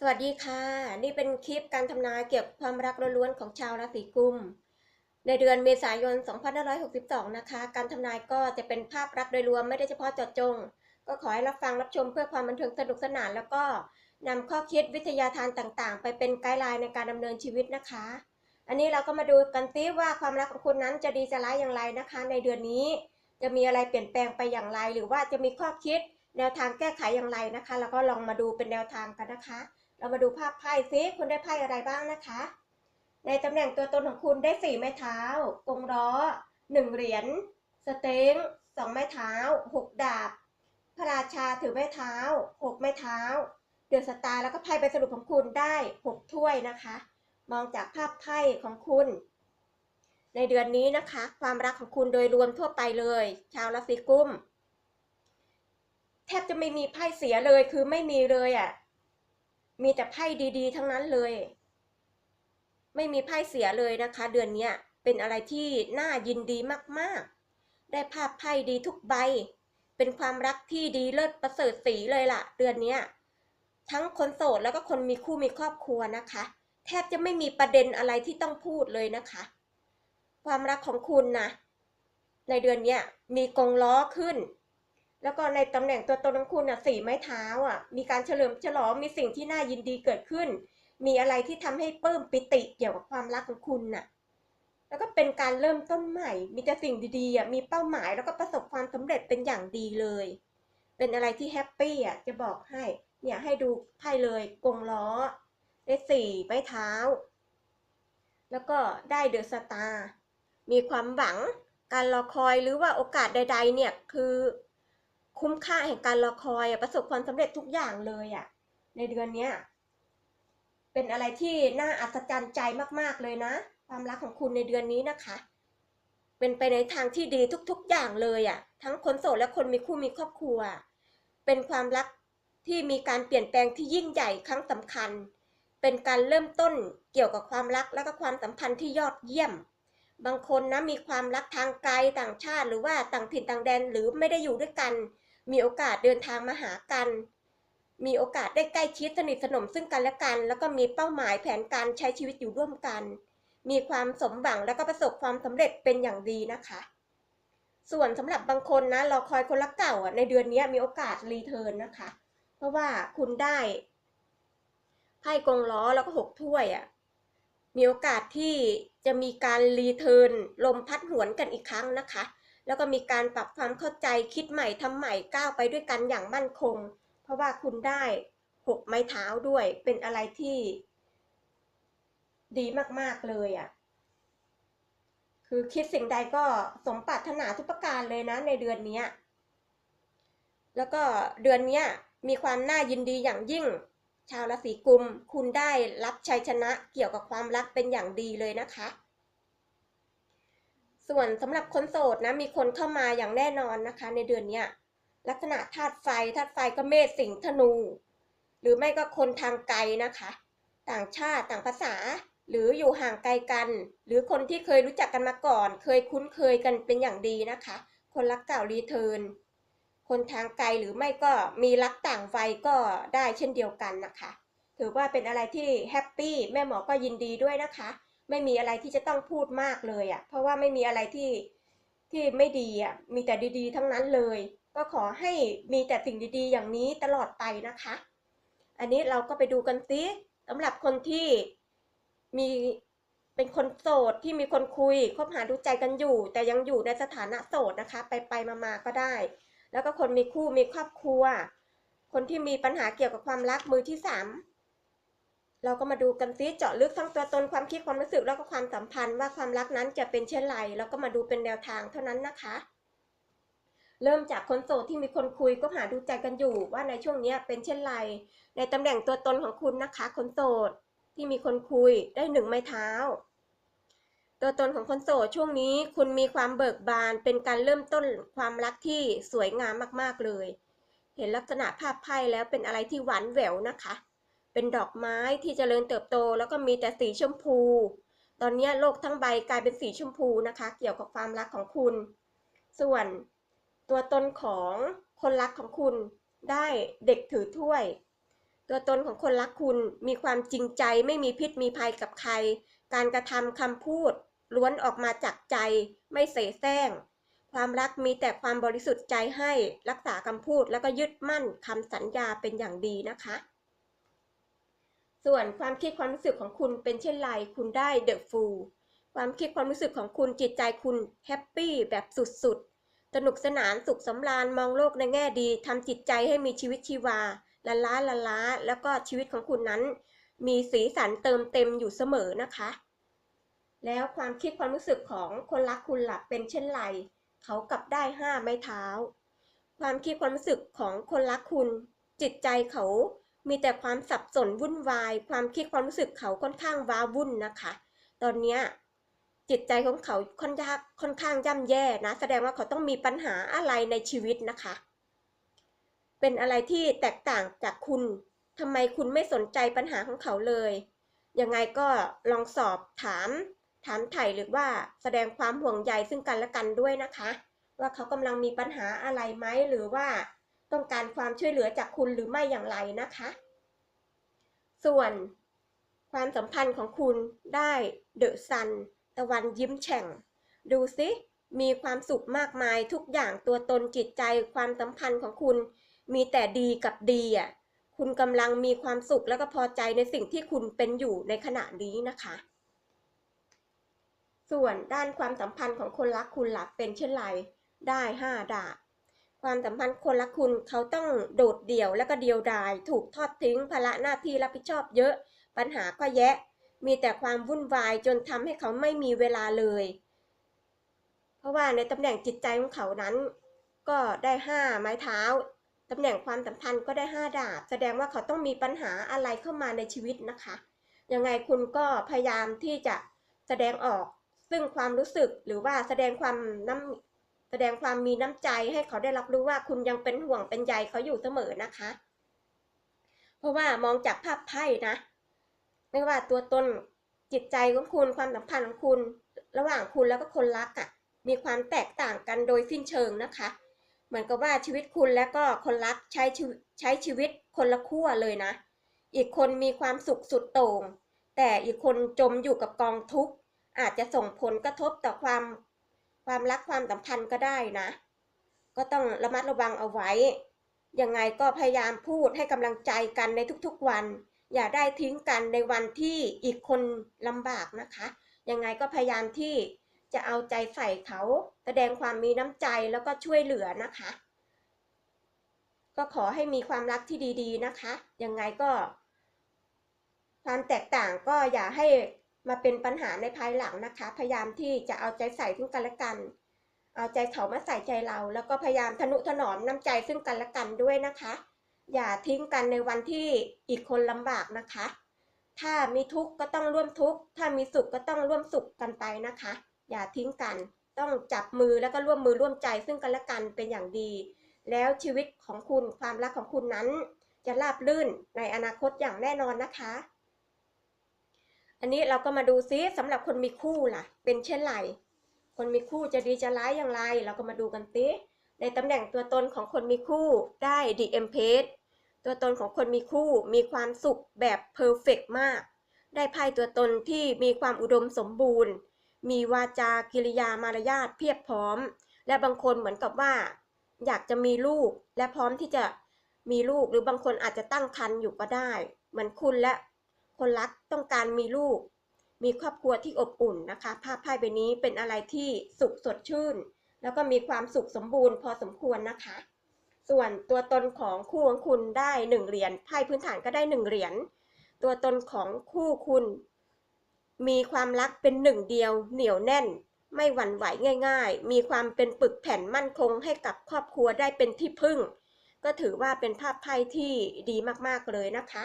สวัสดีค่ะ นี่เป็นคลิปการทำนายเกี่ยวกับความรักล้วนๆของชาวราศีกุม ในเดือนเมษายน 2562 นะคะ การทำนายก็จะเป็นภาพรักโดยรวมไม่ได้เฉพาะเจาะจง ก็ขอให้รับฟังรับชมเพื่อความบันเทิงสนุกสนาน แล้วก็นำข้อคิดวิทยาทานต่างๆ ไปเป็นไกด์ไลน์ในการดำเนินชีวิตนะคะ อันนี้เราก็มาดูกันซิว่าความรักของคุณนั้นจะดีจะร้ายอย่างไรนะคะ ในเดือนนี้ จะมีอะไรเปลี่ยนแปลงไปอย่างไร หรือว่าจะมีข้อคิด แนวทางแก้ไขอย่างไรนะคะ แล้วก็ลองมาดูเป็นแนวทางกันนะคะ เรามาดูภาพไพ่ซิคุณได้ไพ่อะไรบ้างนะคะ ในตำแหน่งตัวตนของคุณได้สี่ไม้เท้ากงล้อหนึ่งเหรียญสเต็งสองไม้เท้าหกดาบ พระราชาถือไม้เท้าหกไม้เท้า เดือดสตาร์แล้วก็ไพ่ใบสรุปของคุณได้หกถ้วยนะคะ มองจากภาพไพ่ของคุณ ในเดือนนี้นะคะ ความรักของคุณโดยรวมทั่วไปเลย ชาวราศีกุมแทบจะไม่มีไพ่เสียเลยคือไม่มีเลยอะ่ะ มีแต่ไพ่ดีๆ ทั้งนั้นเลย ไม่มีไพ่เสียเลยนะคะ เดือนนี้เป็นอะไรที่น่ายินดีมากๆ ได้ภาพไพ่ดีทุกใบ เป็นความรักที่ดีเลิศประเสริฐสีเลยล่ะ เดือนนี้ทั้งคนโสดแล้วก็คนมีคู่มีครอบครัวนะคะ แทบจะไม่มีประเด็นอะไรที่ต้องพูดเลยนะคะ ความรักของคุณนะในเดือนนี้มีกงล้อขึ้น แล้วก็ในตำแหน่งตัวตนของคุณอะสี่ไม้เท้าอะ มีการเฉลิมฉลอง มีสิ่งที่น่ายินดีเกิดขึ้น มีอะไรที่ทำให้ปลื้มปิติเกี่ยวกับความรักของคุณน่ะ แล้วก็เป็นการเริ่มต้นใหม่ มีแต่สิ่งดีๆอะ มีเป้าหมายแล้วก็ประสบความสำเร็จเป็นอย่างดีเลย เป็นอะไรที่แฮปปี้อะ จะบอกให้ เนี่ยให้ดูไพ่เลย กงล้อ ได้สี่ไม้เท้า แล้วก็ได้เดอะสตาร์ มีความหวัง การรอคอยหรือว่าโอกาสใด ๆ เนี่ยคือ คุ้มค่าแห่งการรอคอยประสบความสำเร็จทุกอย่างเลยอะในเดือนเนี้ยเป็นอะไรที่น่าอัศจรรย์ใจมากๆเลยนะ ความรักของคุณในเดือนนี้นะคะ เป็นไปในทางที่ดีทุกๆอย่างเลยอะทั้งคนโสดและคนมีคู่มีครอบครัว เป็นความรักที่มีการเปลี่ยนแปลงที่ยิ่งใหญ่ครั้งสำคัญ เป็นการเริ่มต้นเกี่ยวกับความรักและก็ความสัมพันธ์ที่ยอดเยี่ยม บางคนนะมีความรักทางไกลต่างชาติ หรือว่าต่างถิ่นต่างแดนหรือไม่ได้อยู่ด้วยกัน มีโอกาสเดินทางมาหากัน มีโอกาสได้ใกล้ชิดสนิทสนมซึ่งกันและกัน แล้วก็มีเป้าหมายแผนการใช้ชีวิตอยู่ร่วมกัน มีความสมหวังแล้วก็ประสบความสำเร็จเป็นอย่างดีนะคะ ส่วนสำหรับบางคนนะรอคอยคนรักเก่าอะในเดือนนี้มีโอกาสรีเทิร์นนะคะ เพราะว่าคุณได้ไพ่กงล้อแล้วก็หกถ้วยอะมีโอกาสที่จะมีการรีเทิร์นลมพัดหวนกันอีกครั้งนะคะ แล้วก็มีการปรับความเข้าใจคิดใหม่ทำใหม่ก้าวไปด้วยกันอย่างมั่นคง เพราะว่าคุณได้หกไม้เท้าด้วยเป็นอะไรที่ ดีมากๆเลยอะ่ะ คือคิดสิ่งใดก็สมปรารถนาทุกประการเลยนะในเดือนนี้ แล้วก็เดือนนี้มีความน่ายินดีอย่างยิ่ง ชาวราศีกุม คุณได้รับชัยชนะเกี่ยวกับความรักเป็นอย่างดีเลยนะคะ ส่วนสำหรับคนโสดนะมีคนเข้ามาอย่างแน่นอนนะคะ ในเดือนเนี้ลักษณะธาตุไฟธาตุไฟก็เมษสิงห์ธนู หรือไม่ก็คนทางไกลนะคะ ต่างชาติต่างภาษา หรืออยู่ห่างไกลกัน หรือคนที่เคยรู้จักกันมาก่อน เคยคุ้นเคยกันเป็นอย่างดีนะคะ คนรักเก่ารีเทิร์นคนทางไกลหรือไม่ก็มีรักต่างวัยก็ได้เช่นเดียวกันนะคะ ถือว่าเป็นอะไรที่แฮปปี้แม่หมอก็ยินดีด้วยนะคะ ไม่มีอะไรที่จะต้องพูดมากเลยอะ่ะ เพราะว่าไม่มีอะไรที่ที่ไม่ดีอะ่ะ มีแต่ดีๆ ทั้งนั้นเลย ก็ขอให้มีแต่สิ่งดีๆ อย่างนี้ตลอดไปนะคะ อันนี้เราก็ไปดูกันซิสำหรับคนที่มีเป็นคนโสดที่มีคนคุยคบหาดูใจกันอยู่ แต่ยังอยู่ในสถานะโสดนะคะ ไปไปมาๆก็ได้ แล้วก็คนมีคู่มีครอบครัว คนที่มีปัญหาเกี่ยวกับความรักมือที่สาม เราก็มาดูกันซิเจาะลึกทั้งตัวตนความคิดความรู้สึกแล้วก็ความสัมพันธ์ว่าความรักนั้นจะเป็นเช่นไรแล้วก็มาดูเป็นแนวทางเท่านั้นนะคะ เริ่มจากคนโสดที่มีคนคุยก็หาดูใจกันอยู่ว่าในช่วงนี้เป็นเช่นไร ในตำแหน่งตัวตนของคุณนะคะ คนโสดที่มีคนคุยได้หนึ่งไม้เท้า ตัวตนของคนโสดช่วงนี้คุณมีความเบิกบานเป็นการเริ่มต้นความรักที่สวยงามมากๆเลย เห็นลักษณะภาพไพ่แล้วเป็นอะไรที่หวานแหววนะคะ เป็นดอกไม้ที่เจริญเติบโต แล้วก็มีแต่สีชมพู ตอนนี้โลกทั้งใบกลายเป็นสีชมพูนะคะ เกี่ยวกับความรักของคุณ ส่วนตัวตนของคนรักของคุณได้เด็กถือถ้วย ตัวตนของคนรักคุณมีความจริงใจไม่มีพิษมีภัยกับใคร การกระทำคำพูดล้วนออกมาจากใจไม่เสแสร้งความรักมีแต่ความบริสุทธิ์ใจให้รักษาคำพูด แล้วก็ยึดมั่นคำสัญญาเป็นอย่างดีนะคะ ส่วนความคิดความรู้สึกของคุณเป็นเช่นไร คุณได้เดอะฟูลความคิดความรู้สึกของคุณจิตใจคุณแฮปปี้แบบสุดๆ สนุกสนานสุขสำราญมองโลกในแง่ดีทำจิตใจให้มีชีวิตชีวาละล้าละล้า แล้วก็ชีวิตของคุณนั้น มีสีสันเติมเต็มอยู่เสมอนะคะ แล้วความคิดความรู้สึกของคนรักคุณหล่ะเป็นเช่นไร เขากลับได้ห้าไม้เท้า ความคิดความรู้สึกของคนรักคุณ จิตใจเขา มีแต่ความสับสนวุ่นวาย ความคิดความรู้สึกเขาค่อนข้างว้าวุ่นนะคะ ตอนเนี้ยจิตใจของเขาค่อนข้างค่อนข้างย่ำแย่นะ แสดงว่าเขาต้องมีปัญหาอะไรในชีวิตนะคะ เป็นอะไรที่แตกต่างจากคุณทำไมคุณไม่สนใจปัญหาของเขาเลย ยังไงก็ลองสอบถาม ถามไถ่หรือว่าแสดงความห่วงใยซึ่งกันและกันด้วยนะคะ ว่าเขากำลังมีปัญหาอะไรไหมหรือว่า ต้องการความช่วยเหลือจากคุณหรือไม่อย่างไรนะคะ ส่วนความสัมพันธ์ของคุณได้เดอะซันตะวันยิ้มแฉ่ง ดูสิมีความสุขมากมายทุกอย่างตัวตนจิตใจความสัมพันธ์ของคุณ มีแต่ดีกับดีอะคุณกำลังมีความสุขแล้วก็พอใจในสิ่งที่คุณเป็นอยู่ในขณะนี้นะคะ ส่วนด้านความสัมพันธ์ของคนรักคุณหลักเป็นเช่นไร ได้ห้าดาบ ความสัมพันธ์คนรักคุณเขาต้องโดดเดี่ยวและก็เดียวดาย ถูกทอดทิ้งภาระหน้าที่รับผิดชอบเยอะ ปัญหาก็แยะ มีแต่ความวุ่นวายจนทำให้เขาไม่มีเวลาเลย เพราะว่าในตำแหน่งจิตใจของเขานั้น ก็ได้ห้าไม้เท้าตำแหน่งความสัมพันธ์ก็ได้ห้าดาบ แสดงว่าเขาต้องมีปัญหาอะไรเข้ามาในชีวิตนะคะ ยังไงคุณก็พยายามที่จะแสดงออกซึ่งความรู้สึกหรือว่าแสดงความน้ำ ดงความมีน้ำใจให้เขาได้รับรู้ว่าคุณยังเป็นห่วงเป็นใยเขาอยู่เสมอนะคะ เพราะว่ามองจากภาพไพ่นะ ไม่ว่าตัวตนจิตใจของคุณความสัมพันธ์ของคุณ ระหว่างคุณแล้วก็คนรักอะ่ะ มีความแตกต่างกันโดยสิ้นเชิงนะคะ เหมือนกับว่าชีวิตคุณและก็คนรักใช้ใช้ชีวิตคนละขั้วเลยนะ อีกคนมีความสุขสุดโต่งแต่อีกคนจมอยู่กับกองทุกข์อาจจะส่งผลกระทบต่อความ ความรักความสัมพันธ์ก็ได้นะ ก็ต้องระมัดระวังเอาไว้ ยังไงก็พยายามพูดให้กำลังใจกันในทุกๆวัน อย่าได้ทิ้งกันในวันที่อีกคนลำบากนะคะ ยังไงก็พยายามที่จะเอาใจใส่เขา แสดงความมีน้ำใจแล้วก็ช่วยเหลือนะคะ ก็ขอให้มีความรักที่ดี ๆ นะคะ ยังไงก็ ความแตกต่างก็อย่าให้ มาเป็นปัญหาในภายหลังนะคะ พยายามที่จะเอาใจใส่ซึ่งกันและกัน เอาใจเขามาใส่ใจเรา แล้วก็พยายามทนุถนอมน้ำใจซึ่งกันและกันด้วยนะคะ อย่าทิ้งกันในวันที่อีกคนลำบากนะคะ ถ้ามีทุกข์ก็ต้องร่วมทุกข์ ถ้ามีสุขก็ต้องร่วมสุขกันไปนะคะ อย่าทิ้งกัน ต้องจับมือแล้วก็ร่วมมือร่วมใจซึ่งกันและกันเป็นอย่างดี แล้วชีวิตของคุณความรักของคุณนั้น จะราบรื่นในอนาคตอย่างแน่นอนนะคะ อันนี้เราก็มาดูซิสำหรับคนมีคู่ล่ะ เป็นเช่นไร คนมีคู่จะดีจะร้ายอย่างไร เราก็มาดูกันซิในตำแหน่งตัวตนของคนมีคู่ได้ดีเอ็มเพสตัวตนของคนมีคู่มีความสุขแบบเพอร์เฟกมาก ได้ไพ่ตัวตนที่มีความอุดมสมบูรณ์ มีวาจากิริยามารยาทเพียบพร้อม และบางคนเหมือนกับว่า อยากจะมีลูกและพร้อมที่จะมีลูกหรือบางคนอาจจะตั้งครรภ์อยู่ก็ได้ เหมือนคุณและ คนรักต้องการมีลูก มีครอบครัวที่อบอุ่นนะคะ ภาพไพ่ใบนี้เป็นอะไรที่สุขสดชื่น แล้วก็มีความสุขสมบูรณ์พอสมควรนะคะ ส่วนตัวตนของคู่ของคุณได้หนึ่งเหรียญไพ่พื้นฐานก็ได้หนึ่งเหรียญตัวตนของคู่คุณ มีความรักเป็นหนึ่งเดียวเหนียวแน่น ไม่หวั่นไหวง่าย ๆ มีความเป็นปึกแผ่นมั่นคงให้กับครอบครัวได้เป็นที่พึ่ง ก็ถือว่าเป็นภาพไพ่ที่ดีมากๆเลยนะคะ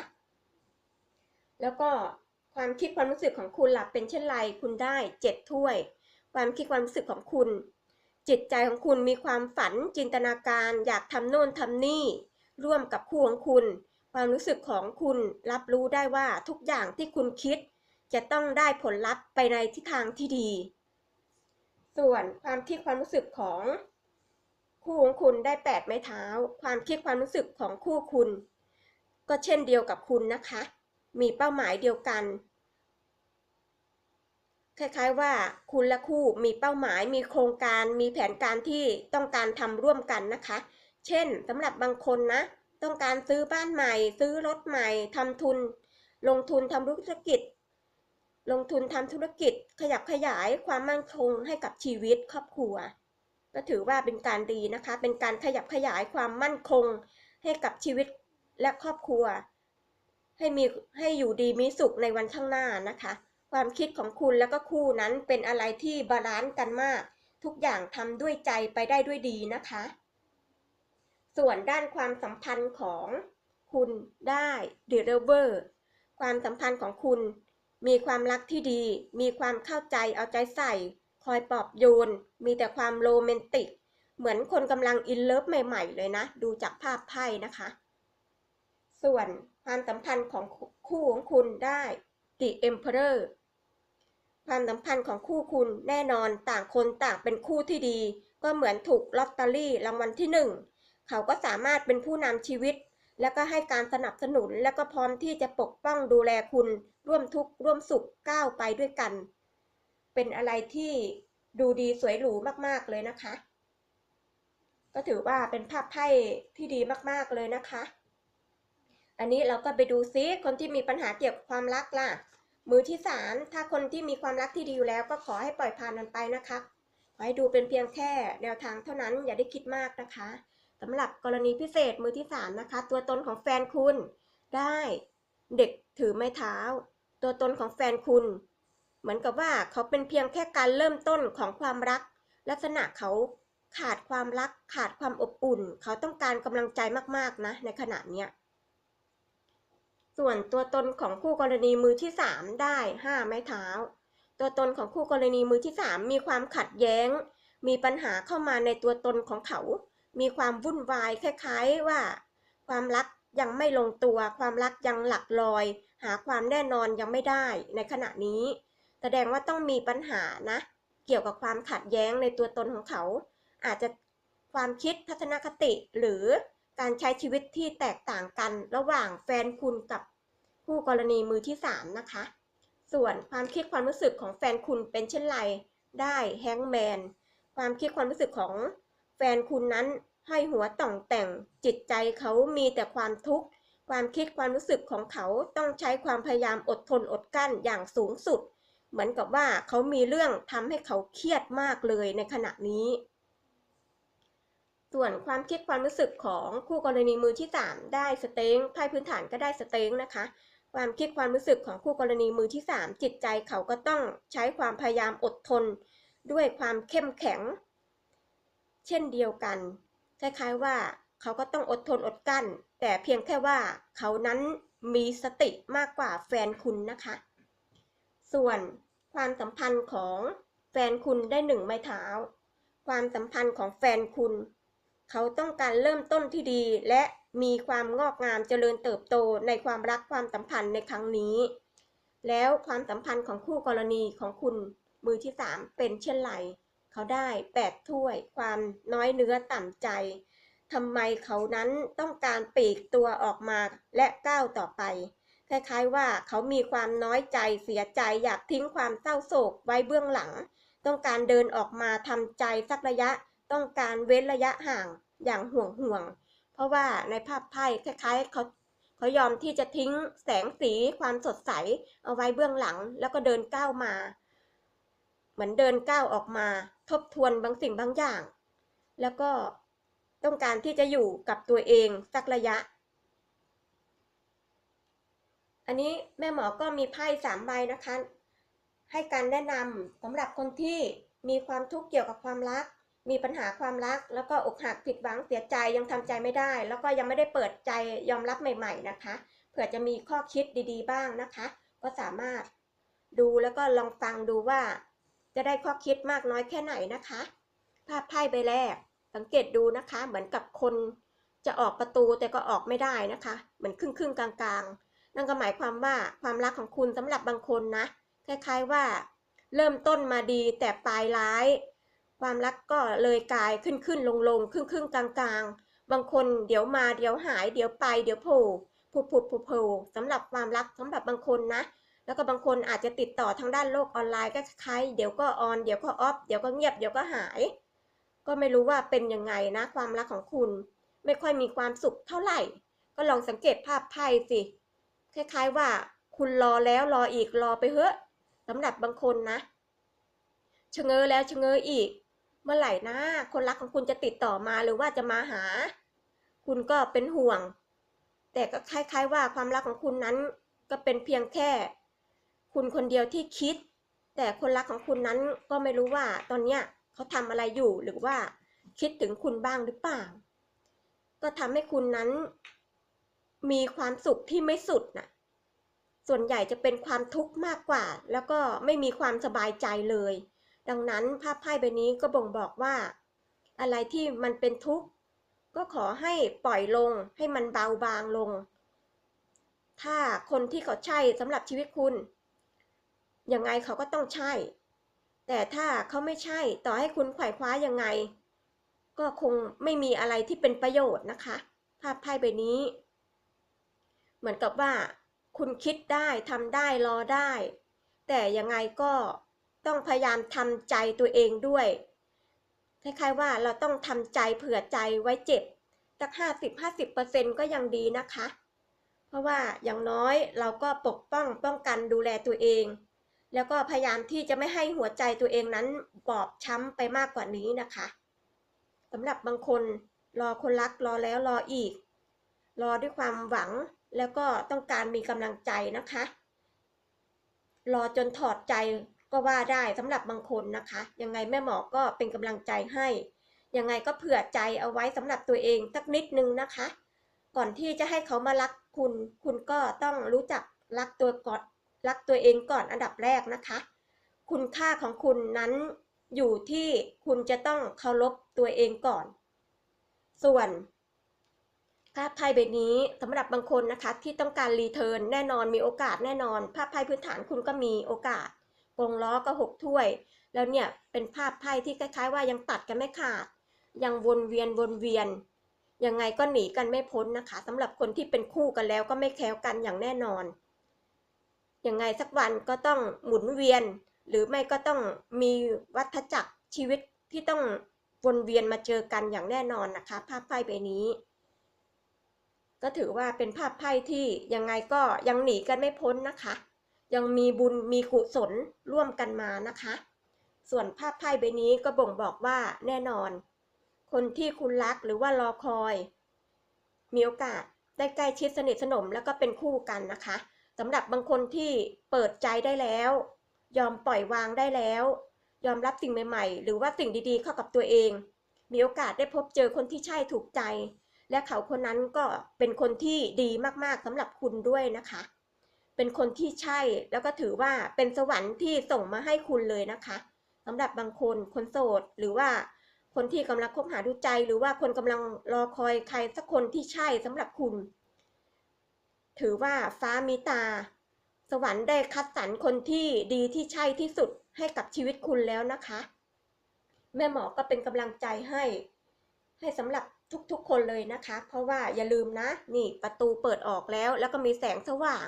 แล้วก็ความคิดความรู้สึกของคุณหล่ะเป็นเช่นไรคุณได้เจ็ดถ้วย ความคิดความรู้สึกของคุณ จิตใจของคุณมีความฝันจินตนาการ อยากทำโน่นทำนี่ ร่วมกับคู่ของคุณ ความรู้สึกของคุณรับรู้ได้ว่าทุกอย่างที่คุณคิด จะต้องได้ผลลัพธ์ไปในทิศทางที่ดี ส่วนความคิดความรู้สึกของคู่ของคุณได้แปดไม้เท้า ความคิดความรู้สึกของคู่คุณ ก็เช่นเดียวกับคุณนะคะ มีเป้าหมายเดียวกัน คล้ายๆว่าคุณและคู่มีเป้าหมายมีโครงการมีแผนการที่ต้องการทำร่วมกันนะคะ เช่นสำหรับบางคนนะ ต้องการซื้อบ้านใหม่ ซื้อรถใหม่ทำทุน ลงทุนทำธุรกิจ ลงทุนทำธุรกิจ ขยับขยายความมั่นคงให้กับชีวิตครอบครัว ก็ถือว่าเป็นการดีนะคะ เป็นการขยับขยายความมั่นคงให้กับชีวิตและครอบครัว ให้มีให้อยู่ดีมีสุขในวันข้างหน้านะคะ ความคิดของคุณแล้วก็คู่นั้นเป็นอะไรที่บาลานซ์กันมาก ทุกอย่างทำด้วยใจไปได้ด้วยดีนะคะ ส่วนด้านความสัมพันธ์ของคุณได้เดเรเวอร์ความสัมพันธ์ของคุณ มีความรักที่ดี มีความเข้าใจเอาใจใส่ คอยปลอบโยน มีแต่ความโรแมนติก เหมือนคนกำลังอินเลิฟใหม่ ๆ เลยนะ ดูจากภาพไพ่นะคะ ส่วน ความสัมพันธ์ของคู่ของคุณได้ The Emperor ความสัมพันธ์ของคู่คุณแน่นอนต่างคนต่างเป็นคู่ที่ดี ก็เหมือนถูกลอตเตอรี่รางวัลที่หนึ่งเขาก็สามารถเป็นผู้นำชีวิต แล้วก็ให้การสนับสนุนแล้วก็พร้อมที่จะปกป้องดูแลคุณร่วมทุกข์ร่วมสุขก้าวไปด้วยกัน เป็นอะไรที่ดูดีสวยหรูมากๆเลยนะคะ ก็ถือว่าเป็นภาพไพ่ที่ดีมากๆเลยนะคะ อันนี้เราก็ไปดูซิคนที่มีปัญหาเกี่ยวกับความรักล่ะ มือที่สามถ้าคนที่มีความรักที่ดีอยู่แล้วก็ขอให้ปล่อยผ่านมันไปนะคะขอให้ดูเป็นเพียงแค่แนวทางเท่านั้นอย่าได้คิดมากนะคะสำหรับกรณีพิเศษมือที่สามนะคะ ตัวตนของแฟนคุณได้เด็กถือไม้เท้า ตัวตนของแฟนคุณ เหมือนกับว่าเขาเป็นเพียงแค่การเริ่มต้นของความรัก ลักษณะเขาขาดความรัก ขาดความอบอุ่น เขาต้องการกำลังใจมากๆนะ ในขณะเนี้ย ส่วนตัวตนของคู่กรณีมือที่สามได้ห้าไม้เท้า ตัวตนของคู่กรณีมือที่สามมีความขัดแย้ง มีปัญหาเข้ามาในตัวตนของเขา มีความวุ่นวายคล้ายๆว่า ความรักยังไม่ลงตัว ความรักยังหลักลอย หาความแน่นอนยังไม่ได้ในขณะนี้ แสดงว่าต้องมีปัญหานะ เกี่ยวกับความขัดแย้งในตัวตนของเขา อาจจะความคิดทัศนคติหรือการใช้ชีวิตที่แตกต่างกันระหว่างแฟนคุณกับ คู่กรณีมือที่สามนะคะ ส่วนความคิดความรู้สึกของแฟนคุณเป็นเช่นไร ได้แฮงแมน ความคิดความรู้สึกของแฟนคุณนั้นให้หัวต่องแต่งจิตใจเขามีแต่ความทุกข์ ความคิดความรู้สึกของเขาต้องใช้ความพยายามอดทนอดกั้นอย่างสูงสุด เหมือนกับว่าเขามีเรื่องทำให้เขาเครียดมากเลยในขณะนี้ ส่วนความคิดความรู้สึกของคู่กรณีมือที่ 3 ได้สเต็งไพ่พื้นฐานก็ได้สเต็งนะคะ ความคิดความรู้สึกของคู่กรณีมือที่ 3 จิตใจเขาก็ต้องใช้ความพยายามอดทน ด้วยความเข้มแข็ง เช่นเดียวกัน คล้ายๆว่าเขาก็ต้องอดทนอดกั้น แต่เพียงแค่ว่าเขานั้นมีสติมากกว่าแฟนคุณนะคะ ส่วนความสัมพันธ์ของแฟนคุณได้หนึ่งไม้เท้า ความสัมพันธ์ของแฟนคุณ เขาต้องการเริ่มต้นที่ดีและ มีความงอกงามเจริญเติบโตในความรักความสัมพันธ์ในครั้งนี้ แล้วความสัมพันธ์ของคู่กรณีของคุณมือที่สามเป็นเช่นไร เขาได้แปดถ้วย ความน้อยเนื้อต่ำใจทำไมเขานั้นต้องการปีกตัวออกมาและก้าวต่อไปคล้ายๆว่าเขามีความน้อยใจเสียใจอยากทิ้งความเศร้าโศกไว้เบื้องหลัง ต้องการเดินออกมาทำใจสักระยะ ต้องการเว้นระยะห่างอย่างห่วงห่วง ราะว่าในภาพไพ่คล้ายๆเขาเขายอมที่จะทิ้งแสงสีความสดใส เอาไว้เบื้องหลัง แล้วก็เดินก้าวมา เหมือนเดินก้าวออกมา ทบทวนบางสิ่งบางอย่าง แล้วก็ต้องการที่จะอยู่กับตัวเองสักระยะ อันนี้แม่หมอก็มีไพ่สามใบนะคะ ให้การแนะนำสำหรับคนที่มีความทุกข์เกี่ยวกับความรัก มีปัญหาความรัก แล้วก็อกหักผิดหวังเสียใจยังทำใจไม่ได้ แล้วก็ยังไม่ได้เปิดใจยอมรับใหม่ ๆนะคะ เผื่อจะมีข้อคิดดี ๆ บ้างนะคะ ก็สามารถดูแล้วก็ลองฟังดูว่า จะได้ข้อคิดมากน้อยแค่ไหนนะคะ ภาพไพ่ใบแรก สังเกตดูนะคะ เหมือนกับคนจะออกประตูแต่ก็ออกไม่ได้นะคะ เหมือนครึ่งครึ่งกลางๆ นั่นก็หมายความว่าความรักของคุณสำหรับบางคนนะ คล้ายๆว่า เริ่มต้นมาดีแต่ปลายร้าย ความรักก็เลยกลายขึ้นขึ้นลงลงครึ่งครึ่งๆกลางบางคนเดี๋ยวมาเดี๋ยวหายเดี๋ยวไปเดี๋ยวโผล่ผุผุผุผุสำหรับความรักสำหรับบางคนนะ แล้วก็บางคนอาจจะติดต่อทางด้านโลกออนไลน์ก็คล้ายเดี๋ยวก็ออนเดี๋ยวก็ออฟเดี๋ยวก็เงียบเดี๋ยวก็หาย ก็ไม่รู้ว่าเป็นยังไงนะ ความรักของคุณ ไม่ค่อยมีความสุขเท่าไหร่ ก็ลองสังเกตภาพไพ่สิคล้ายๆว่า คุณรอแล้วรออีกรอไปเถอะสำหรับบางคนนะชะเง้อแล้วชะเง้ออีก เมื่อไหร่นะ คนรักของคุณจะติดต่อมาหรือว่าจะมาหา คุณก็เป็นห่วง แต่ก็คล้ายๆว่าความรักของคุณนั้นก็เป็นเพียงแค่ คุณคนเดียวที่คิด แต่คนรักของคุณนั้นก็ไม่รู้ว่าตอนเนี้ยเขาทำอะไรอยู่หรือว่าคิดถึงคุณบ้างหรือเปล่า ก็ทำให้คุณนั้น มีความสุขที่ไม่สุดน่ะ ส่วนใหญ่จะเป็นความทุกข์มากกว่า แล้วก็ไม่มีความสบายใจเลย ดังนั้นภาพไพ่ใบนี้ก็บ่งบอกว่า อะไรที่มันเป็นทุกข์ ก็ขอให้ปล่อยลงให้มันเบาบางลง ถ้าคนที่เขาใช่สำหรับชีวิตคุณยังไงเขาก็ต้องใช่ แต่ถ้าเขาไม่ใช่ต่อให้คุณไขว่คว้ายังไง ก็คงไม่มีอะไรที่เป็นประโยชน์นะคะ ภาพไพ่ใบนี้ เหมือนกับว่า คุณคิดได้ทำได้รอได้ แต่ยังไงก็ ต้องพยายามทำใจตัวเองด้วย คล้ายๆว่าเราต้องทำใจเผื่อใจไว้เจ็บสักห้าสิบห้าสิบเปอร์เซ็นก็ยังดีนะคะ เพราะว่าอย่างน้อยเราก็ปกป้องป้องกันดูแลตัวเอง แล้วก็พยายามที่จะไม่ให้หัวใจตัวเองนั้นบอบช้ำไปมากกว่านี้นะคะสำหรับบางคนรอคนรักรอแล้วรออีก รอด้วยความหวังแล้วก็ต้องการมีกำลังใจนะคะ รอจนถอดใจ ก็ว่าได้สำหรับบางคนนะคะ ยังไงแม่หมอก็เป็นกำลังใจให้ ยังไงก็เผื่อใจเอาไว้สำหรับตัวเองสักนิดนึงนะคะ ก่อนที่จะให้เขามารักคุณ คุณก็ต้องรู้จักรักตัวก่อนรักตัวเองก่อนอันดับแรกนะคะ คุณค่าของคุณนั้นอยู่ที่คุณจะต้องเคารพตัวเองก่อน ส่วนภาพไพ่ใบนี้สำหรับบางคนนะคะ ที่ต้องการรีเทิร์นแน่นอนมีโอกาสแน่นอน ภาพไพ่พื้นฐานคุณก็มีโอกาส กงล้อก็หกถ้วย แล้วเนี่ยเป็นภาพไพ่ที่คล้ายๆ ว่ายังตัดกันไม่ขาด ยังวนเวียนวนเวียน ยังไงก็หนีกันไม่พ้นนะคะสำหรับคนที่เป็นคู่กันแล้วก็ไม่แคล้วกันอย่างแน่นอน ยังไงสักวันก็ต้องหมุนเวียน หรือไม่ก็ต้องมีวัฏจักรชีวิตที่ต้องวนเวียนมาเจอกันอย่างแน่นอนนะคะ ภาพไพ่ใบนี้ ก็ถือว่าเป็นภาพไพ่ที่ยังไงก็ยังหนีกันไม่พ้นนะคะ ยังมีบุญมีกุศลร่วมกันมานะคะ ส่วนภาพไพ่ใบนี้ก็บ่งบอกว่าแน่นอน คนที่คุณรักหรือว่ารอคอย มีโอกาสได้ใกล้ชิดสนิทสนมแล้วก็เป็นคู่กันนะคะสำหรับบางคนที่เปิดใจได้แล้ว ยอมปล่อยวางได้แล้ว ยอมรับสิ่งใหม่ ๆ หรือว่าสิ่งดีๆ เข้ากับตัวเอง มีโอกาสได้พบเจอคนที่ใช่ถูกใจ และเขาคนนั้นก็เป็นคนที่ดีมากๆสำหรับคุณด้วยนะคะ เป็นคนที่ใช่แล้วก็ถือว่าเป็นสวรรค์ที่ส่งมาให้คุณเลยนะคะสำหรับบางคนคนโสดหรือว่าคนที่กำลังคบหาดูใจ หรือว่าคนกำลังรอคอยใครสักคนที่ใช่สำหรับคุณ ถือว่าฟ้ามีตา สวรรค์ได้คัดสรรคนที่ดีที่ใช่ที่สุดให้กับชีวิตคุณแล้วนะคะ แม่หมอก็เป็นกำลังใจให้ ให้สำหรับทุกๆคนเลยนะคะ เพราะว่าอย่าลืมนะ นี่ประตูเปิดออกแล้ว แล้วก็มีแสงสว่าง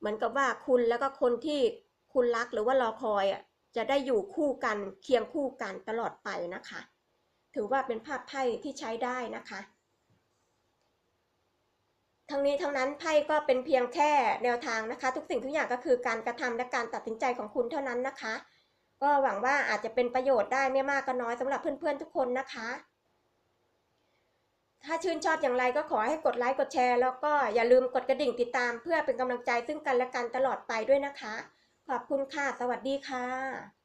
เหมือนกับว่าคุณแล้วก็คนที่คุณรักหรือว่ารอคอยอะจะได้อยู่คู่กันเคียงคู่กันตลอดไปนะคะ ถือว่าเป็นภาพไพ่ที่ใช้ได้นะคะ ทั้งนี้ทั้งนั้นไพ่ก็เป็นเพียงแค่แนวทางนะคะ ทุกสิ่งทุกอย่างก็คือการกระทำและการตัดสินใจของคุณเท่านั้นนะคะ ก็หวังว่าอาจจะเป็นประโยชน์ได้ไม่มากก็น้อยสำหรับเพื่อนๆทุกคนนะคะ ถ้าชื่นชอบอย่างไรก็ขอให้กดไลค์กดแชร์ แล้วก็อย่าลืมกดกระดิ่งติดตามเพื่อเป็นกำลังใจซึ่งกันและกันตลอดไปด้วยนะคะ ขอบคุณค่ะ สวัสดีค่ะ